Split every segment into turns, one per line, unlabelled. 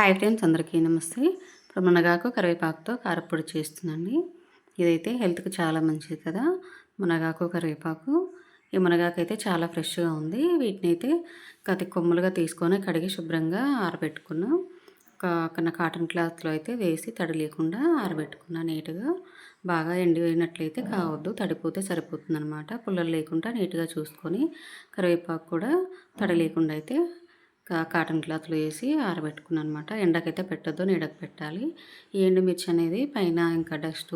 Hi friends అందరికీ నమస్తే. ఇప్పుడు మునగాకు కరివేపాకుతో కారపొడి చేస్తుందండి ఇదైతే హెల్త్కి చాలా మంచిది కదా మునగాకు కరివేపాకు. ఈ మునగాకు అయితే చాలా ఫ్రెష్గా ఉంది. వీటిని అయితే కతి కొమ్ములుగా తీసుకొని కడిగి శుభ్రంగా ఆరబెట్టుకున్నాం. ఒక కాటన్ క్లాత్లో అయితే వేసి తడి లేకుండా ఆరబెట్టుకున్నా నీట్గా. బాగా ఎండిపోయినట్లయితే కావద్దు తడిపోతే సరిపోతుంది అనమాట పుల్లలు లేకుండా నీట్గా చూసుకొని కరివేపాకు కూడా తడి లేకుండా అయితే కాటన్ క్లాత్లో వేసి ఆరబెట్టుకున్నాను అనమాట ఎండకైతే పెట్టద్దు నీడకు పెట్టాలి. ఈ ఎండుమిర్చి అనేది పైన ఇంకా డస్ట్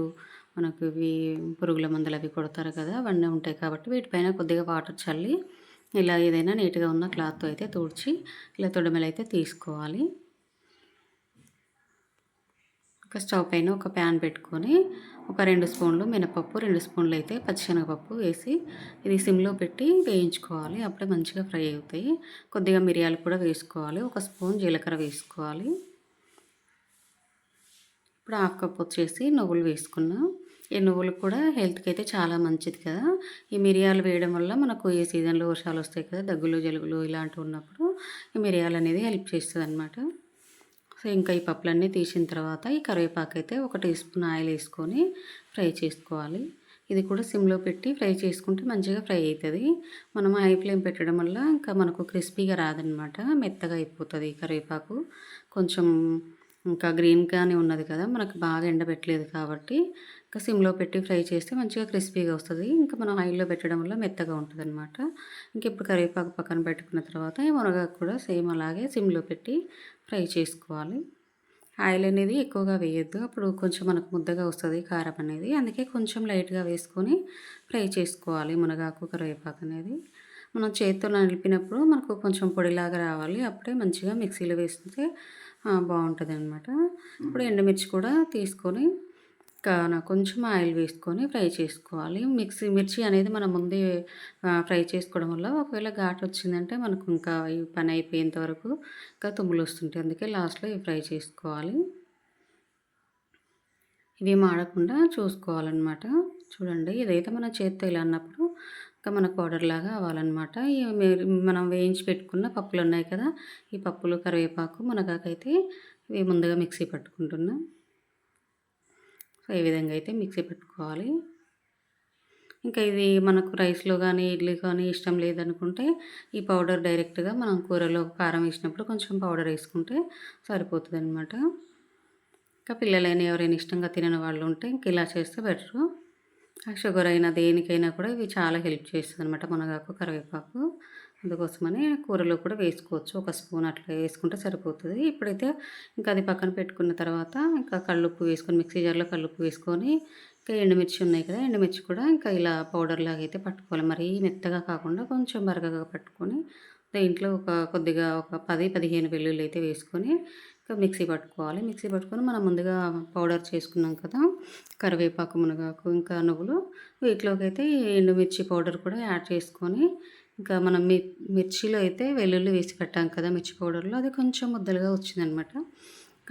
మనకు ఇవి పురుగుల మందులు అవి కొడతారు కదా అవన్నీ ఉంటాయి కాబట్టి వీటిపైన కొద్దిగా వాటర్ చల్లి ఇలా ఏదైనా నీట్గా ఉన్న క్లాత్తో అయితే తుడిచి ఇలా తొడిమెలు అయితే తీసుకోవాలి. ఒక స్టవ్ పైన ఒక ప్యాన్ పెట్టుకొని ఒక రెండు స్పూన్లు మినపప్పు రెండు స్పూన్లు అయితే పచ్చిశనగపప్పు వేసి ఇది సిమ్లో పెట్టి వేయించుకోవాలి. అప్పుడే మంచిగా ఫ్రై అవుతాయి. కొద్దిగా మిరియాలు కూడా వేసుకోవాలి. ఒక స్పూన్ జీలకర్ర వేసుకోవాలి. ఇప్పుడు హాఫ్ కప్ వచ్చేసి నువ్వులు వేసుకున్నాం. ఈ నువ్వులు కూడా హెల్త్కి అయితే చాలా మంచిది కదా. ఈ మిరియాలు వేయడం వల్ల మనకు ఈ సీజన్లో వర్షాలు వస్తాయి కదా దగ్గులు జలుబులు ఇలాంటివి ఉన్నప్పుడు ఈ మిరియాలు అనేది హెల్ప్ చేస్తుంది అనమాట సో ఇంకా ఈ పప్పులన్నీ తీసిన తర్వాత ఈ కరివేపాకు అయితే ఒక టీ స్పూన్ ఆయిల్ వేసుకొని ఫ్రై చేసుకోవాలి. ఇది కూడా సిమ్లో పెట్టి ఫ్రై చేసుకుంటే మంచిగా ఫ్రై అవుతుంది. మనం హై ఫ్లేమ్ పెట్టడం వల్ల ఇంకా మనకు క్రిస్పీగా రాదనమాట మెత్తగా అయిపోతుంది కరివేపాకు. కొంచెం ఇంకా గ్రీన్గానే ఉన్నది కదా మనకు బాగా ఎండబెట్టలేదు కాబట్టి ఇంకా సిమ్లో పెట్టి ఫ్రై చేస్తే మంచిగా క్రిస్పీగా వస్తుంది. ఇంకా మనం ఆయిల్లో పెట్టడం వల్ల మెత్తగా ఉంటుంది అనమాట ఇంక ఇప్పుడు కరివేపాకు పక్కన పెట్టుకున్న తర్వాత ఈ మునగాకు కూడా సేమ్ అలాగే సిమ్లో పెట్టి ఫ్రై చేసుకోవాలి. ఆయిల్ అనేది ఎక్కువగా వేయద్దు. అప్పుడు కొంచెం మనకు ముద్దగా వస్తుంది కారం అనేది. అందుకే కొంచెం లైట్గా వేసుకొని ఫ్రై చేసుకోవాలి మునగాకు కరివేపాకు అనేది. మనం చేతితో నలిపినప్పుడు మనకు కొంచెం పొడిలాగా రావాలి. అప్పుడే మంచిగా మిక్సీలో వేస్తే బాగుంటుంది అనమాట ఇప్పుడు ఎండుమిర్చి కూడా తీసుకొని కొంచెం ఆయిల్ వేసుకొని ఫ్రై చేసుకోవాలి. మిక్సీ మిర్చి అనేది మనం ముందే ఫ్రై చేసుకోవడం వల్ల ఒకవేళ ఘాటు వచ్చిందంటే మనకు ఇంకా ఈ పని అయిపోయేంత వరకు ఇంకా తుమ్ములు వస్తుంటాయి. అందుకే లాస్ట్లో ఇవి ఫ్రై చేసుకోవాలి. ఇవి మాడకుండా చూసుకోవాలన్నమాట. చూడండి ఇదైతే మన చేత్తో ఇలా అన్నప్పుడు ఇంకా మనకు పౌడర్ లాగా అవ్వాలన్నమాట. మనం వేయించి పెట్టుకున్న పప్పులు ఉన్నాయి కదా ఈ పప్పులు కరివేపాకు మునగాకైతే ఇవి ముందుగా మిక్సీ పట్టుకుంటున్నాం. సో ఈ విధంగా అయితే మిక్సీ పెట్టుకోవాలి. ఇంకా ఇది మనకు రైస్లో కానీ ఇడ్లీ కానీ ఇష్టం లేదనుకుంటే ఈ పౌడర్ డైరెక్ట్గా మనం కూరలో కారం వేసినప్పుడు కొంచెం పౌడర్ వేసుకుంటే సరిపోతుంది అనమాట ఇంకా పిల్లలైనా ఎవరైనా ఇష్టంగా తినని వాళ్ళు ఉంటే ఇంక ఇలా చేస్తే బెటరు. షుగర్ అయినా దేనికైనా కూడా ఇవి చాలా హెల్ప్ చేస్తుంది అనమాట మునగాకు కరివేపాకు. అందుకోసమని కూరలో కూడా వేసుకోవచ్చు. ఒక స్పూన్ అట్లా వేసుకుంటే సరిపోతుంది. ఇప్పుడైతే ఇంకా అది పక్కన పెట్టుకున్న తర్వాత ఇంకా కళ్ళుప్పు వేసుకొని మిక్సీ జార్లో కళ్ళుప్పు వేసుకొని ఇంకా ఎండుమిర్చి ఉన్నాయి కదా ఎండుమిర్చి కూడా ఇంకా ఇలా పౌడర్ లాగా అయితే పట్టుకోవాలి. మరీ మెత్తగా కాకుండా కొంచెం బరగగా పట్టుకొని దీంట్లో ఒక కొద్దిగా ఒక పది పదిహేను వెల్లుల్లి అయితే వేసుకొని ఇంకా మిక్సీ పట్టుకోవాలి. మిక్సీ పట్టుకొని మనం ముందుగా పౌడర్ చేసుకున్నాం కదా కరివేపాకు మునగాకు ఇంకా నువ్వులు వీటిలోకి అయితే ఎండుమిర్చి పౌడర్ కూడా యాడ్ చేసుకొని ఇంకా మనం మి మిర్చిలో అయితే వెల్లుల్లి వేసి పెట్టాం కదా మిర్చి పౌడర్లో. అది కొంచెం ముద్దలుగా వచ్చిందనమాట.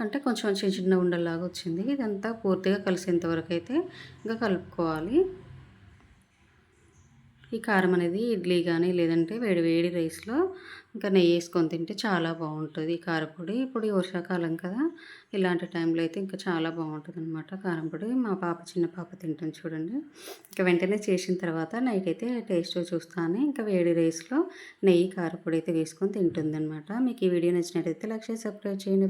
అంటే కొంచెం చిన్న చిన్న ఉండల్లాగా వచ్చింది. ఇదంతా పూర్తిగా కలిసేంత వరకు అయితే ఇంకా కలుపుకోవాలి. ఈ కారం అనేది ఇడ్లీ కానీ లేదంటే వేడి వేడి రైస్లో ఇంకా నెయ్యి వేసుకొని తింటే చాలా బాగుంటుంది ఈ కారపొడి ఇప్పుడు వర్షాకాలం కదా ఇలాంటి టైంలో అయితే ఇంకా చాలా బాగుంటుంది అనమాట కారంపొడి మా పాప చిన్న పాప తింటాం చూడండి. ఇంకా వెంటనే చేసిన తర్వాత నైట్ అయితే టేస్ట్ చూస్తాను ఇంకా వేడి రైస్లో నెయ్యి కారపొడి అయితే వేసుకొని తింటుంది అనమాట మీకు ఈ వీడియో నచ్చినట్టయితే లక్ష సబ్స్క్రైబ్ చేయండి.